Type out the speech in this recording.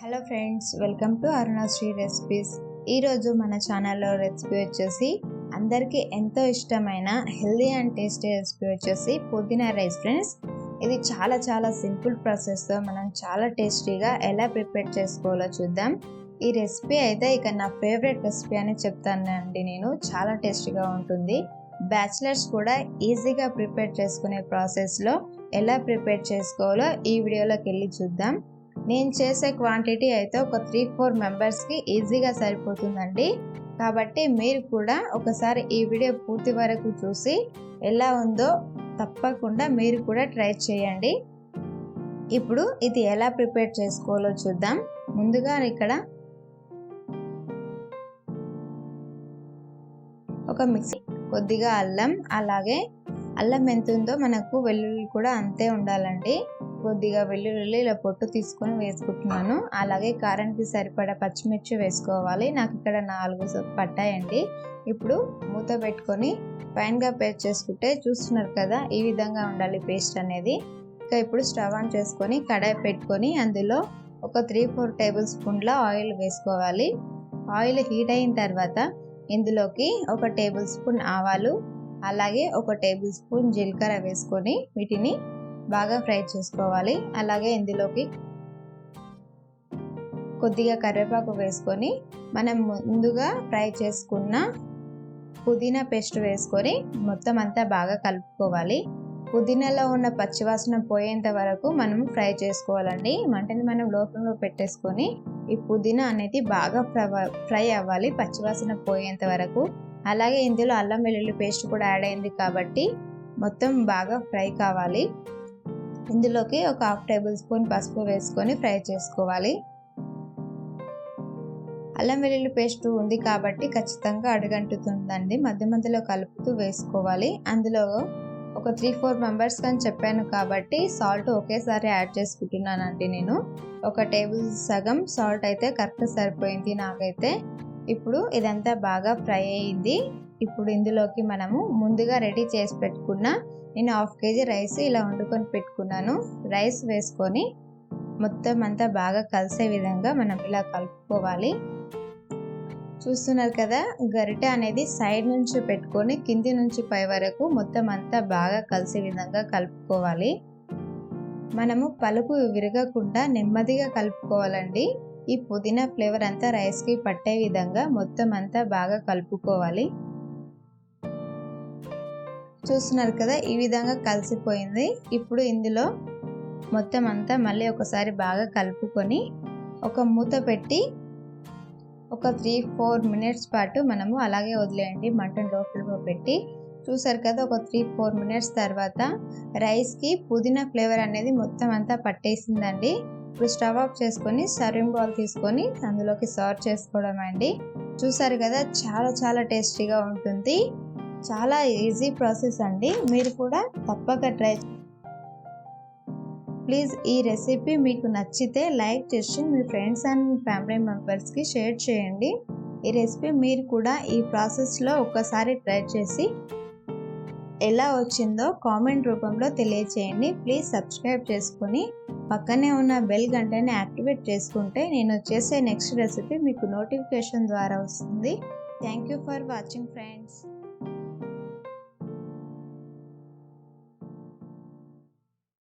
Hello friends welcome to Arunasri recipes ఈరోజు మన ఛానల్లో రెసిపీ వచ్చేసి అందరికీ ఎంతో ఇష్టమైన హెల్దీ అండ్ టేస్టీ రెసిపీ వచ్చేసి పుదీనా రైస్ ఫ్రెండ్స్ ఇది చాలా చాలా సింపుల్ ప్రాసెస్తో మనం చాలా టేస్టీగా ఎలా ప్రిపేర్ చేసుకోవాలో చూద్దాం. ఈ రెసిపీ అయితే ఇక నా ఫేవరెట్ రెసిపీ అని చెప్తానండి నేను. చాలా టేస్టీగా ఉంటుంది. బ్యాచిలర్స్ కూడా ఈజీగా ప్రిపేర్ చేసుకునే ప్రాసెస్లో ఎలా ప్రిపేర్ చేసుకోవాలో ఈ వీడియోలోకి వెళ్ళి చూద్దాం. నేను చేసే క్వాంటిటీ అయితే ఒక త్రీ ఫోర్ మెంబర్స్కి ఈజీగా సరిపోతుందండి. కాబట్టి మీరు కూడా ఒకసారి ఈ వీడియో పూర్తి వరకు చూసి ఎలా ఉందో తప్పకుండా మీరు కూడా ట్రై చేయండి. ఇప్పుడు ఇది ఎలా ప్రిపేర్ చేసుకోవాలో చూద్దాం. ముందుగా ఇక్కడ ఒక మిక్సీ కొద్దిగా అల్లం అలాగే అల్లం ఎంత ఉందో మనకు వెల్లుల్లి కూడా అంతే ఉండాలండి. కొద్దిగా వెల్లుల్లి ఇలా పొట్టు తీసుకొని వేసుకుంటున్నాను. అలాగే కారానికి సరిపడా పచ్చిమిర్చి వేసుకోవాలి. నాకు ఇక్కడ నాలుగు పట్టాయండి. ఇప్పుడు మూత పెట్టుకొని ఫైన్గా పేస్ట్ చేసుకుంటే చూస్తున్నారు కదా ఈ విధంగా ఉండాలి పేస్ట్ అనేది. ఇంకా ఇప్పుడు స్టవ్ ఆన్ చేసుకొని కడాయి పెట్టుకొని అందులో ఒక త్రీ ఫోర్ టేబుల్ స్పూన్ల ఆయిల్ వేసుకోవాలి. ఆయిల్ హీట్ అయిన తర్వాత ఇందులోకి ఒక టేబుల్ స్పూన్ ఆవాలు అలాగే ఒక టేబుల్ స్పూన్ జీలకర్ర వేసుకొని వీటిని బాగా ఫ్రై చేసుకోవాలి. అలాగే ఇందులోకి కొద్దిగా కరివేపాకు వేసుకొని మనం ముందుగా ఫ్రై చేసుకున్న పుదీనా పేస్ట్ వేసుకొని మొత్తం అంతా బాగా కలుపుకోవాలి. పుదీనాలో ఉన్న పచ్చివాసన పోయేంత వరకు మనం ఫ్రై చేసుకోవాలండి. మంటని మనం లోపల పెట్టేసుకొని ఈ పుదీనా అనేది బాగా ఫ్రై అవ్వాలి. పచ్చివాసన పోయేంత వరకు. అలాగే ఇందులో అల్లం వెల్లుల్లి పేస్ట్ కూడా యాడ్ అయింది కాబట్టి మొత్తం బాగా ఫ్రై కావాలి. ఇందులోకి ఒక హాఫ్ టేబుల్ స్పూన్ పసుపు వేసుకొని ఫ్రై చేసుకోవాలి. అల్లం వెల్లుల్లి పేస్ట్ ఉంది కాబట్టి ఖచ్చితంగా అడుగంటుతుందండి. మధ్య మధ్యలో కలుపుతూ వేసుకోవాలి. అందులో ఒక త్రీ ఫోర్ మెంబర్స్ అని చెప్పాను కాబట్టి సాల్ట్ ఒకేసారి యాడ్ చేసుకుంటున్నానండి నేను. ఒక టేబుల్ సగం సాల్ట్ అయితే కరెక్ట్ సరిపోయింది నాకైతే. ఇప్పుడు ఇదంతా బాగా ఫ్రై అయ్యింది. ఇప్పుడు ఇందులోకి మనము ముందుగా రెడీ చేసి పెట్టుకున్న నేను హాఫ్ కేజీ రైస్ ఇలా వండుకొని పెట్టుకున్నాను. రైస్ వేసుకొని మొత్తం అంతా బాగా కలిసే విధంగా మనం ఇలా కలుపుకోవాలి. చూస్తున్నారు కదా గరిట అనేది సైడ్ నుంచి పెట్టుకొని కింది నుంచి పై వరకు మొత్తం అంతా బాగా కలిసే విధంగా కలుపుకోవాలి. మనము పలుకు విరగకుండా నెమ్మదిగా కలుపుకోవాలండి. ఈ పుదీనా ఫ్లేవర్ అంతా రైస్కి పట్టే విధంగా మొత్తం అంతా బాగా కలుపుకోవాలి. చూస్తున్నారు కదా ఈ విధంగా కలిసిపోయింది. ఇప్పుడు ఇందులో మొత్తం అంతా మళ్ళీ ఒకసారి బాగా కలుపుకొని ఒక మూత పెట్టి ఒక త్రీ ఫోర్ మినిట్స్ పాటు మనము అలాగే వదిలేయండి మటన్ లోపల పెట్టి. చూసారు కదా ఒక త్రీ ఫోర్ మినిట్స్ తర్వాత రైస్కి పుదీనా ఫ్లేవర్ అనేది మొత్తం అంతా పట్టేసిందండి. ఇప్పుడు స్టవ్ ఆఫ్ చేసుకొని సర్వింగ్ బౌల్ తీసుకొని అందులోకి సర్వ్ చేసుకోవడం అండి. చూసారు కదా చాలా చాలా టేస్టీగా ఉంటుంది. చాలా ఈజీ ప్రాసెస్ అండి. మీరు కూడా తప్పక ట్రై ప్లీజ్ ఈ రెసిపీ మీకు నచ్చితే లైక్ చేసి మీ ఫ్రెండ్స్ అండ్ ఫ్యామిలీ మెంబర్స్కి షేర్ చేయండి. ఈ రెసిపీ మీరు కూడా ఈ ప్రాసెస్లో ఒక్కసారి ట్రై చేసి ఎలా వచ్చిందో కామెంట్ రూపంలో తెలియచేయండి. ప్లీజ్ సబ్స్క్రైబ్ చేసుకొని పక్కనే ఉన్న బెల్ గంటని యాక్టివేట్ చేసుకుంటే నేను చేసే నెక్స్ట్ రెసిపీ మీకు నోటిఫికేషన్ ద్వారా వస్తుంది. Thank you for watching friends.